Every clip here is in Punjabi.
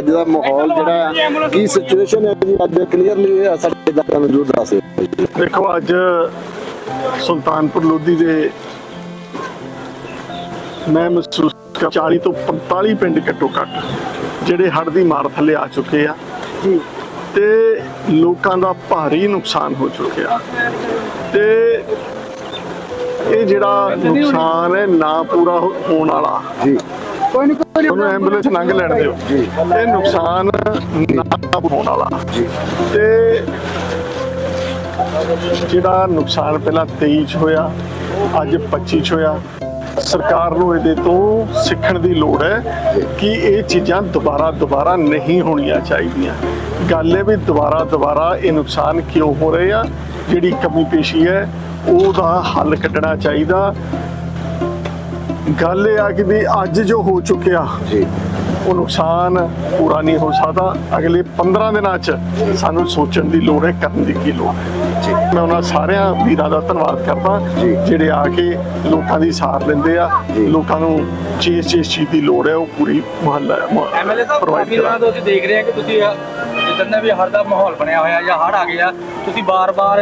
ਅੱਜ ਦਾ ਮਾਹੌਲ ਜਿਹੜਾ ਹੈ ਕੀ ਸਿਚੁਏਸ਼ਨ ਹੈ ਜੀ ਅੱਜ ਕਲੀਅਰਲੀ ਸਾਡੇ ਨੂੰ ਜਰੂਰ ਦੱਸ ਦਿਓ ਦੇਖੋ ਅੱਜ ਸੁਲਤਾਨਪੁਰ ਲੋਧੀ ਦੇ ਮੈਂ ਮਹਿਸੂਸ ਕਰ 40 ਤੋਂ 45 ਪਿੰਡ ਘੱਟੋ ਘੱਟ ਜਿਹੜੇ ਹੜ੍ਹ ਦੀ ਮਾਰ ਥੱਲੇ ਆ ਚੁੱਕੇ ਆ। ਜੀ। ਤੇ ਲੋਕਾਂ ਦਾ ਭਾਰੀ ਨੁਕਸਾਨ ਹੋ ਚੁੱਕਿਆ। ਤੇ ਇਹ ਜਿਹੜਾ ਨੁਕਸਾਨ ਹੈ ਨਾ ਪੂਰਾ ਹੋਣ ਵਾਲਾ। ਜੀ। ਉਹਨੂੰ ਐਂਬੂਲੈਂਸ ਲੰਘ ਲੈਣ ਦਿਓ। ਇਹ ਨੁਕਸਾਨ ਨਾ ਹੋਣ ਵਾਲਾ। ਤੇ ਜਿਹੜਾ ਨੁਕਸਾਨ ਪਹਿਲਾਂ 23 ਚ ਹੋਇਆ ਅੱਜ 25 ਚ ਹੋਇਆ ਸਰਕਾਰ ਨੂੰ ਇਹਦੇ ਤੋਂ ਸਿੱਖਣ ਦੀ ਲੋੜ ਹੈ ਕਿ ਇਹ ਚੀਜ਼ਾਂ ਦੁਬਾਰਾ ਦੁਬਾਰਾ ਨਹੀਂ ਹੋਣੀਆਂ ਚਾਹੀਦੀਆਂ। ਗੱਲ ਹੈ ਵੀ ਦੁਬਾਰਾ ਦੁਬਾਰਾ ਇਹ ਨੁਕਸਾਨ ਕਿਉਂ ਹੋ ਰਹੇ ਆ? ਜਿਹੜੀ ਕਮੀ ਪੇਸ਼ੀ ਹੈ ਉਹਦਾ ਹੱਲ ਕੱਢਣਾ ਚਾਹੀਦਾ। ਗੱਲ ਇਹ ਆ ਕਿ ਵੀ ਅੱਜ ਜੋ ਹੋ ਚੁੱਕਿਆ ਜੀ। ਉਹ ਨੁਕਸਾਨ ਪੂਰਾ ਨਹੀਂ ਹੋ ਸਕਦਾ। ਅਗਲੇ 15 ਦਿਨਾਂ 'ਚ ਸਾਨੂੰ ਸੋਚਣ ਦੀ ਲੋੜ ਹੈ ਕਰਨ ਦੀ ਕੀ ਲੋੜ ਹੈ। ਜੀ। ਮੈਂ ਉਹਨਾਂ ਸਾਰਿਆਂ ਵੀਰਾਂ ਦਾ ਧੰਨਵਾਦ ਕਰਦਾ। ਜਿਹੜੇ ਆ ਕੇ ਲੋਕਾਂ ਦੀ ਸਾਰ ਲੈਂਦੇ ਆ। ਲੋਕਾਂ ਨੂੰ ਜਿਸ ਚੀਜ਼ ਦੀ ਲੋੜ ਹੈ ਉਹ ਪੂਰੀ ਮੁਹੱਲਾ ਐਮਐਲਏ ਸਾਹਿਬ ਦਿਨਾਂ ਤੋਂ ਅਸੀਂ ਦੇਖ ਰਹੇ ਹਾਂ ਕਿ ਤੁਸੀਂ ਜਿੱਦਣ ਵੀ ਹੜ ਦਾ ਮਾਹੌਲ ਬਣਿਆ ਹੋਇਆ ਜਾਂ ਹੜ੍ਹ ਆ ਗਿਆ। ਤੁਸੀਂ ਬਾਰ-ਬਾਰ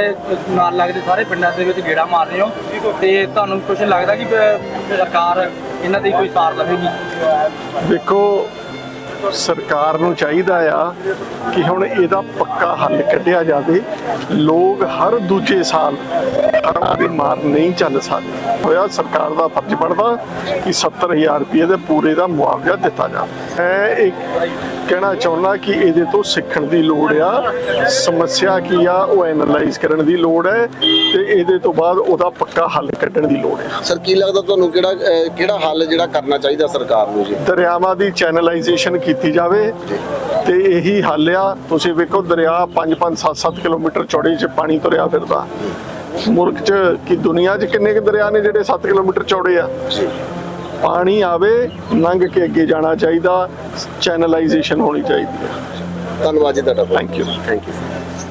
ਨਾਲ ਲੱਗਦੇ ਸਾਰੇ ਪਿੰਡਾਂ ਦੇ ਵਿੱਚ ਗੇੜਾ ਮਾਰ ਰਹੇ ਹੋ। ਤੇ ਤੁਹਾਨੂੰ ਕੁਝ ਲੱਗਦਾ ਕਿ ਸਰਕਾਰ ਇਹਨਾਂ ਦੀ ਕੋਈ ਸਾਰ ਲਵੇਗੀ ਦੇਖੋ ਸਰਕਾਰ ਨੂੰ ਚਾਹੀਦਾ ਆ ਕਿ ਹੁਣ ਇਹਦਾ ਪੱਕਾ ਹੱਲ ਕੱਢਿਆ ਜਾਵੇ। ਲੋਕ ਹਰ ਦੂਜੇ ਸਾਲ ਹੜ੍ਹਾਂ ਦੀ ਮਾਰ ਨਹੀਂ ਚੱਲ ਸਕਦੇ। ਹੋਇਆ ਸਰਕਾਰ ਦਾ ਫਰਜ਼ ਬਣਦਾ ਕਿ 70000 ਰੁਪਏ ਦੇ ਪੂਰੇ ਦਾ ਮੁਆਵਜ਼ਾ ਦਿੱਤਾ ਜਾਵੇ। ਮੈਂ ਇੱਕ ਕਹਿਣਾ ਚਾਹੁੰਦਾ ਕਿ ਇਹਦੇ ਤੋਂ ਸਿੱਖਣ ਦੀ ਲੋੜ ਆ। ਸਮੱਸਿਆ ਕੀ ਆ ਉਹ ਐਨਲਾਈਜ਼ ਕਰਨ ਦੀ ਲੋੜ ਹੈ ਤੇ ਇਹਦੇ ਤੋਂ ਬਾਅਦ ਉਹਦਾ ਪੱਕਾ ਹੱਲ ਕੱਢਣ ਦੀ ਲੋੜ ਹੈ। ਸਰ ਕੀ ਲੱਗਦਾ ਤੁਹਾਨੂੰ ਕਿਹੜਾ ਕਿਹੜਾ ਹੱਲ ਜਿਹੜਾ ਕਰਨਾ ਚਾਹੀਦਾ ਸਰਕਾਰ ਨੂੰ ਜੀ? ਦਰਿਆਵਾਂ ਦੀ ਚੈਨਲਾਈਜੇਸ਼ਨ ਕੀਤੀ ਜਾਵੇ। ਤੇ ਇਹੀ ਹੱਲ ਆ। ਤੁਸੀਂ ਵੇਖੋ ਦਰਿਆ 5-5 7-7 ਕਿਲੋਮੀਟਰ ਚੌੜੇ 'ਚ ਪਾਣੀ ਤੁਰਿਆ ਫਿਰਦਾ। ਮੁਲਕ 'ਚ ਕਿ ਦੁਨੀਆ 'ਚ ਕਿੰਨੇ ਕੁ ਦਰਿਆ ਨੇ ਜਿਹੜੇ 7 ਕਿਲੋਮੀਟਰ ਚੌੜੇ ਆ? ਪਾਣੀ ਆਵੇ ਲੰਘ ਕੇ ਅੱਗੇ ਜਾਣਾ ਚਾਹੀਦਾ। ਚੈਨਲਾਈਜੇਸ਼ਨ ਹੋਣੀ ਚਾਹੀਦੀ ਹੈ ਧੰਨਵਾਦ ਜੀ ਤੁਹਾਡਾ ਥੈਂਕ ਯੂ ਥੈਂਕ ਯੂ